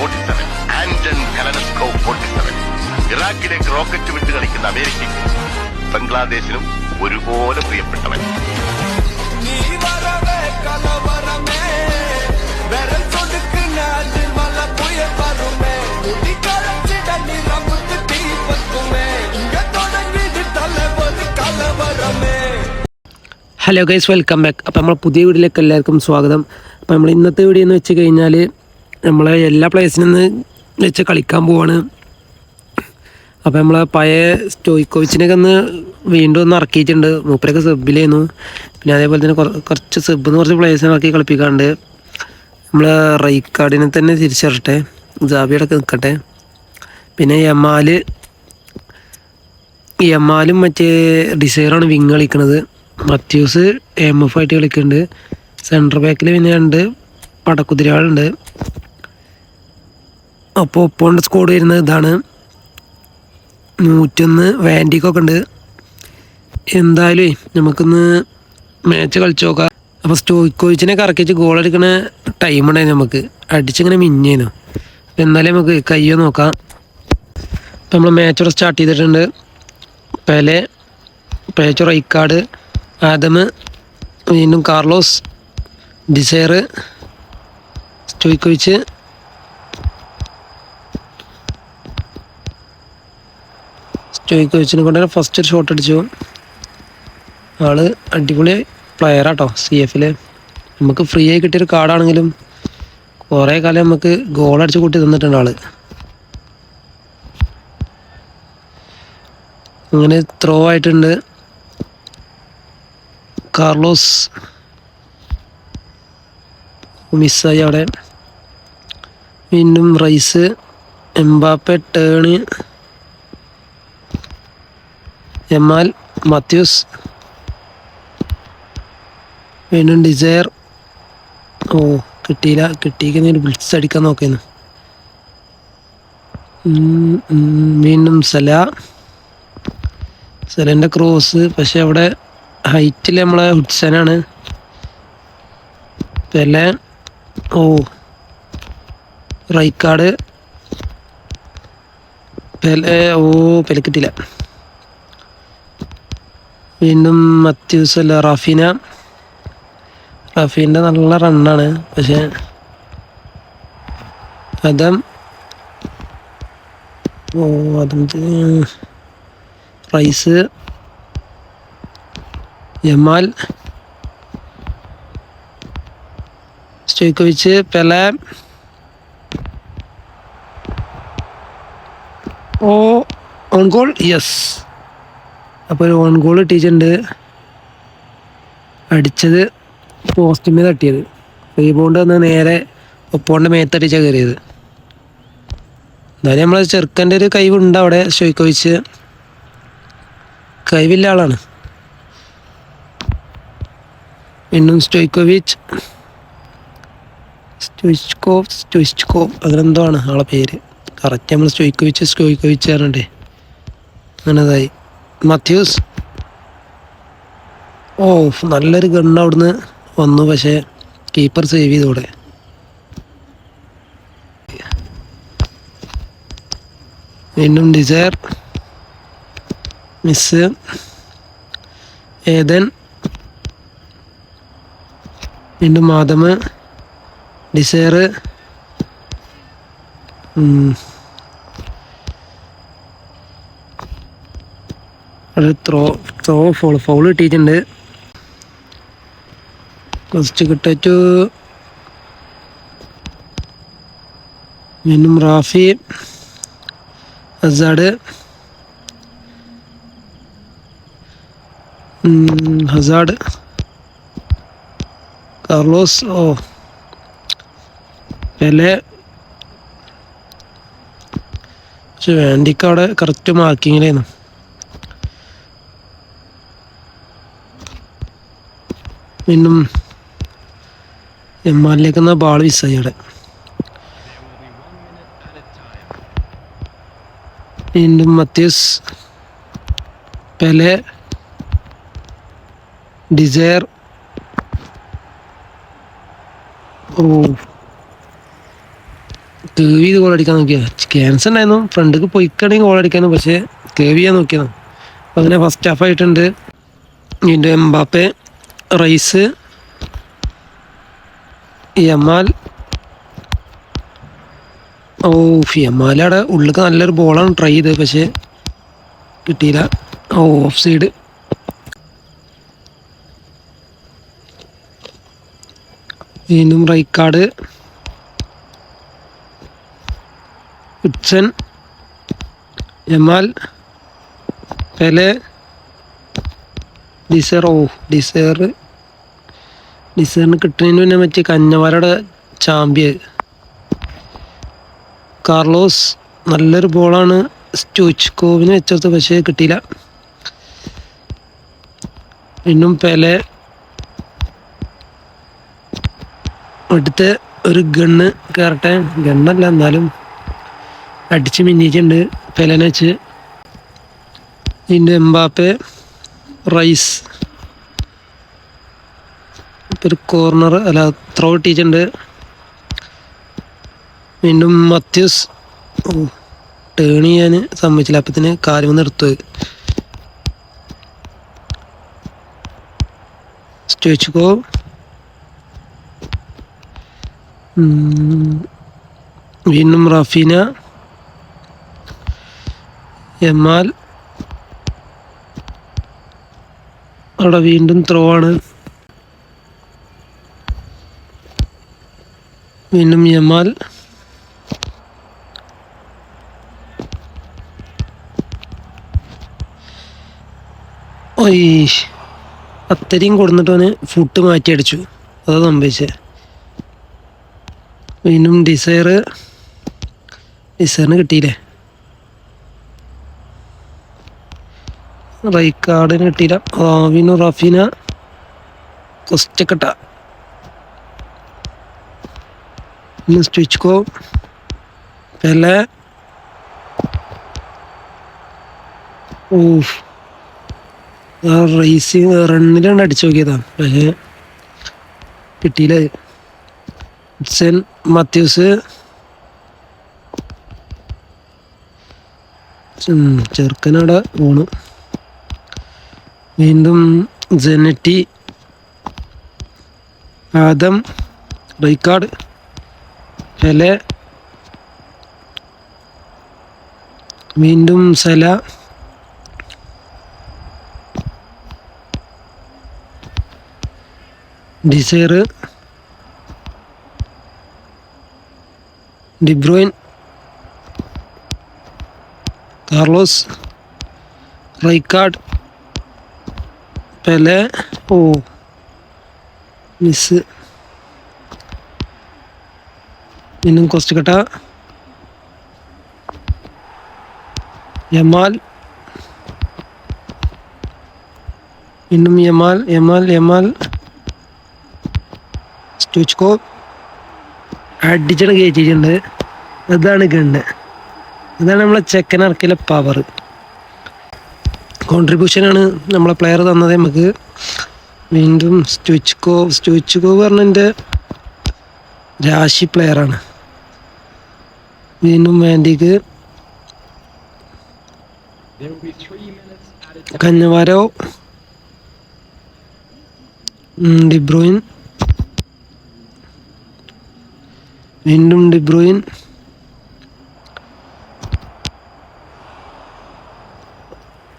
Forty seven ആൻഡൻ കലനസ്കോവ് ഇറാഖിലേക്ക് rocket വിട്ട് കളിക്കുന്ന അമേരിക്കയ്ക്ക് ബംഗ്ലാദേശിനും ഒരുപോലെ പ്രിയപ്പെട്ടവൻ. ഹലോ ഗൈസ് വെൽക്കം ബാക്ക് അപ്പോൾ നമ്മൾ പുതിയ വീഡിയോയിലേക്ക് എല്ലാവർക്കും സ്വാഗതം. അപ്പോൾ നമ്മൾ ഇന്നത്തെ വീഡിയോ എന്ന് വെച്ച് കഴിഞ്ഞാൽ നമ്മളെ എല്ലാ പ്ലേസിനും വെച്ച് കളിക്കാൻ പോവാണ്. അപ്പോൾ നമ്മളെ പഴയ സ്റ്റോയിക്കോവിച്ചിനൊക്കെ ഒന്ന് വീണ്ടും ഒന്ന് ഇറക്കിയിട്ടുണ്ട്. മൂപ്പരൊക്കെ സെബിലായിരുന്നു പിന്നെ അതേപോലെ തന്നെ കുറച്ച് സെബ് എന്ന് കുറച്ച് പ്ലേസിനെ ഇറക്കി കളിപ്പിക്കാറുണ്ട് നമ്മൾ റൈക്കാർഡിനെ തന്നെ തിരിച്ചറിട്ടെ ജാബിയടൊക്കെ നിൽക്കട്ടെ പിന്നെ യമാൽ യമാലും മറ്റേ ഡിസൈറാണ് വിങ് കളിക്കുന്നത് മത്യൂസ് എം എഫ് ആയിട്ട് കളിക്കുന്നുണ്ട് സെന്റർ ബാക്കിൽ പിന്നെ രണ്ട് പടക്കുതിരകളുണ്ട് അപ്പോൾ ഒപ്പോണ്ട് സ്കോഡ് വരുന്നത് ഇതാണ്. നൂറ്റൊന്ന് വാൻഡിക്കൊക്കെ ഉണ്ട് എന്തായാലും നമുക്കൊന്ന് മാച്ച് കളിച്ചു നോക്കാം. അപ്പോൾ സ്റ്റോയിക്കോയിച്ചിനെ കറക്കിച്ച് ഗോൾ അടിക്കണ ടൈം ഉണ്ടായിരുന്നു നമുക്ക്. അടിച്ചിങ്ങനെ മിന്നേനു. അപ്പോൾ എന്നാലേ നമുക്ക് കയ്യോ നോക്കാം. അപ്പോൾ നമ്മൾ മാച്ച് ഇവിടെ സ്റ്റാർട്ട് ചെയ്തിട്ടുണ്ട്. പെലെ പേച്ചോ റൈക്കാട് ആദമ് വീണ്ടും കാർലോസ് ഡിസൈർ സ്റ്റോയിക്കോവിച്ച് സ്റ്റോയിക്കോവിച്ചിനെ കൊണ്ട് ഫസ്റ്റ് ഒരു ഷോട്ട് അടിച്ചു? ആൾ അടിപൊളി പ്ലെയർ ആട്ടോ സി എഫിൽ നമുക്ക് ഫ്രീ ആയി കിട്ടിയൊരു കാർഡാണെങ്കിലും കുറേ കാലം നമുക്ക് ഗോൾ അടിച്ച് കൂട്ടി തന്നിട്ടുണ്ട് ആൾ. അങ്ങനെ ത്രോ ആയിട്ടുണ്ട്. കാർലോസ് മിസ്സായി അവിടെ. വീണ്ടും Rice Mbappe turn Yamal Matthews. വീണ്ടും ഡിസയർ ഓ കിട്ടിയില്ല. കിട്ടിയിരിക്കുന്ന ഒരു ബ്ലിറ്റ്സ് അടിക്കാൻ നോക്കുന്നു വീണ്ടും സല. സലന്റെ ക്രോസ് പക്ഷെ അവിടെ ഹൈറ്റിൽ നമ്മളെ ഹുഡ്സനാണ് Pele. Oh. Rijkaard Pele oh Pele കിട്ടില്ല വീണ്ടും മത്യൂസ് അല്ല റഫീന. റഫീന്റെ നല്ല റണ്ണാണ് പക്ഷേ അതം ഓ അതും Rice. Yamal Stoichkov Pele. Oh own goal yes അപ്പോൾ ഒരു ഓൺ ഗോൾ ഇട്ടിട്ടുണ്ട് അടിച്ചത് പോസ്റ്റിമേ തട്ടിയത്. റീബൗണ്ട് വന്ന് നേരെ ഒപ്പോണ്ട് മേത്തടിച്ച കയറിയത്. എന്തായാലും നമ്മളെ ചെറുക്കന്റെ ഒരു കഴിവുണ്ട് അവിടെ സ്റ്റോയിക്കോവിച്ച് കഴിവില്ല ആളാണ്. വീണ്ടും സ്റ്റോയ്ക്കോവിച്ച്. സ്റ്റോയിച്ച്കോവ് സ്റ്റോയിച്ച്കോവ് അങ്ങനെന്തോ ആണ് ആളെ പേര്. കറക്റ്റ് നമ്മൾ സ്റ്റോയ്ക്കോവിച്ച് സ്റ്റോയ്ക്കോവിച്ച് പറഞ്ഞിട്ടേ. അങ്ങനെ ഇതായി മത്യൂസ്. ഓ നല്ലൊരു ഗണ്ണ് അവിടുന്ന് വന്നു പക്ഷേ കീപ്പർ സേവ് ചെയ്തോടെ? വീണ്ടും ഡിസയർ മിസ് ഏതൻ വീണ്ടും മാതമ് ഡിസയർ അത് ത്രോ ത്രോ ഫോൾ ഫോൾ കിട്ടിയിട്ടുണ്ട് ഫസ്റ്റ് കിട്ടു വീണ്ടും റാഫി ഹസാഡ് ഹസാഡ് കാർലോസ് ഓ പെലെ. പക്ഷെ വേണ്ടിക്ക് അവിടെ കറക്റ്റ് മാർക്കിങ്ങിലായിരുന്നു വീണ്ടും എം ആറിലേക്ക് എന്നാൽ ബാൾ അവിടെ. വീണ്ടും മത്യൂസ് പെലെ ഡിസയർ. ഓ. കേവി ഇത് ഗോൾ അടിക്കാൻ നോക്കിയാ? ക്യാൻസർ ഉണ്ടായിരുന്നു. ഫ്രണ്ടിക്ക് പോയിക്കണെങ്കിൽ ഗോൾ അടിക്കാനും പക്ഷേ കേവിയാ നോക്കിയതാണ് അങ്ങനെ ഫസ്റ്റ് ഹാഫ് ആയിട്ടുണ്ട്. വീണ്ടും എംബാപ്പെ റൈസ് യമാൽ. ഓ യമാലയുടെ ഉള്ളിലേക്ക് നല്ലൊരു ബോളാണ് ട്രൈ ചെയ്തത് പക്ഷേ കിട്ടിയില്ല. ഓ ഓഫ് സൈഡ് വീണ്ടും റൈക്കാർഡ് ഉച്ചൻ യമാൽ പെലെ ഡിസർ ഓ ഡിസർ ഡിസറിന് കിട്ടുന്നതിന് പിന്നെ മറ്റേ കഞ്ഞമാരുടെ ചാമ്പ്യൻ കാർലോസ് നല്ലൊരു ബോളാണ് സ്റ്റോച്ച്കോവിന് വെച്ചത് പക്ഷേ കിട്ടിയില്ല. പിന്നും പെലെ അടുത്ത ഒരു ഗണ്ണ് കയറട്ടെ ഗണ്ണല്ല എന്നാലും അടിച്ച് മിന്നിച്ചിട്ടുണ്ട് പെലനെ വെച്ച്. ഇതിന്റെ എംബാപ്പെ റൈസ്. ഒരു കോർണർ അല്ല ത്രോ ഇട്ടിട്ടുണ്ട്. വീണ്ടും മത്യൂസ്. ടേൺ ചെയ്യാൻ സമ്മതിച്ചില്ല. അപ്പത്തിന് കാര്യം നിർത്തുക സ്റ്റേച്ചുക്കോ വീണ്ടും റഫീന. എമാൽ അവിടെ വീണ്ടും ത്രോ ആണ്. വീണ്ടും യമാൽ ഒയ് അത്രയും കൊടുന്നിട്ടവന് അവന് മാറ്റിയടിച്ചു. അതാ സംഭവിച്ചത് വീണ്ടും ഡിസയർ ഡിസയറിന് കിട്ടിയില്ലേ? റൈക്കാർഡിന് കിട്ടിയില്ല. റാവിനു റഫീന. കൊസ്റ്റക്കട്ട പിന്നെ स्टिच को पहले ആ റേസിങ് റണ്ണിലാണ് അടിച്ചു നോക്കിയതാണ് പക്ഷേ കിട്ടിയില്ല. മത്യൂസ്. ചെറുക്കനവിടെ പോണു. വീണ്ടും ജനറ്റി. ആദം റൈക്കാർഡ് പെലെ വീണ്ടും Salah Desailly De Bruyne Carlos Rijkaard Pele oh miss വീണ്ടും കുറച്ച് കട്ട. യമാൽ. ഇന്നും യമാൽ യമാൽ യമാൽ. സ്റ്റുച്ച്കോ. അടിച്ചണ കയറ്റിയിട്ടുണ്ട് അതാണ് ഗണ്ണ്. അതാണ് നമ്മളെ ചെക്കൻ ഇറക്കിലെ പവർ കോൺട്രിബ്യൂഷനാണ് നമ്മളെ പ്ലെയർ തന്നത് നമുക്ക്. വീണ്ടും സ്റ്റുച്ച്കോ. സ്റ്റുച്ച്കോ പറഞ്ഞ എന്റെ രാശി പ്ലെയറാണ് വീണ്ടും വേണ്ടിക്ക് കഞ്ഞവാരോ ഉം, ഡിബ്രോയിൻ വീണ്ടും ഡിബ്രോയിൻ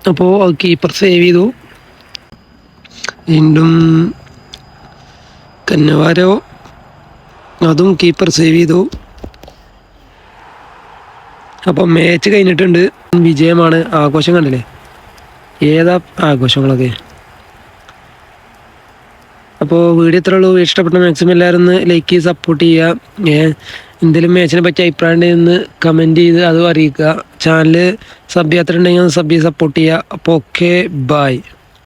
അപ്പോൾ കീപ്പർ സേവ് ചെയ്തു. വീണ്ടും കന്നവാരോ അതും കീപ്പർ സേവ് ചെയ്തു. അപ്പം മാച്ച് കഴിഞ്ഞിട്ടുണ്ട്. വിജയമാണ്. ആഘോഷം കണ്ടില്ലേ? ഏതാ ആഘോഷങ്ങളൊക്കെ? അപ്പോൾ വീഡിയോ എത്ര ഉള്ളൂ. ഇഷ്ടപ്പെട്ട മാക്സിമം എല്ലാവരും ലൈക്ക് ചെയ്ത് സപ്പോർട്ട് ചെയ്യുക. എന്തെങ്കിലും മാച്ചിനെ പറ്റി അഭിപ്രായം ഉണ്ടെങ്കിൽ ഒന്ന് കമന്റ് ചെയ്ത് അതും അറിയിക്കുക. ചാനൽ സബ് ചെയ്യാത്തിട്ടുണ്ടെങ്കിൽ ഒന്ന് സബ് ചെയ്ത് സപ്പോർട്ട് ചെയ്യുക. അപ്പോൾ ഓക്കെ ബൈ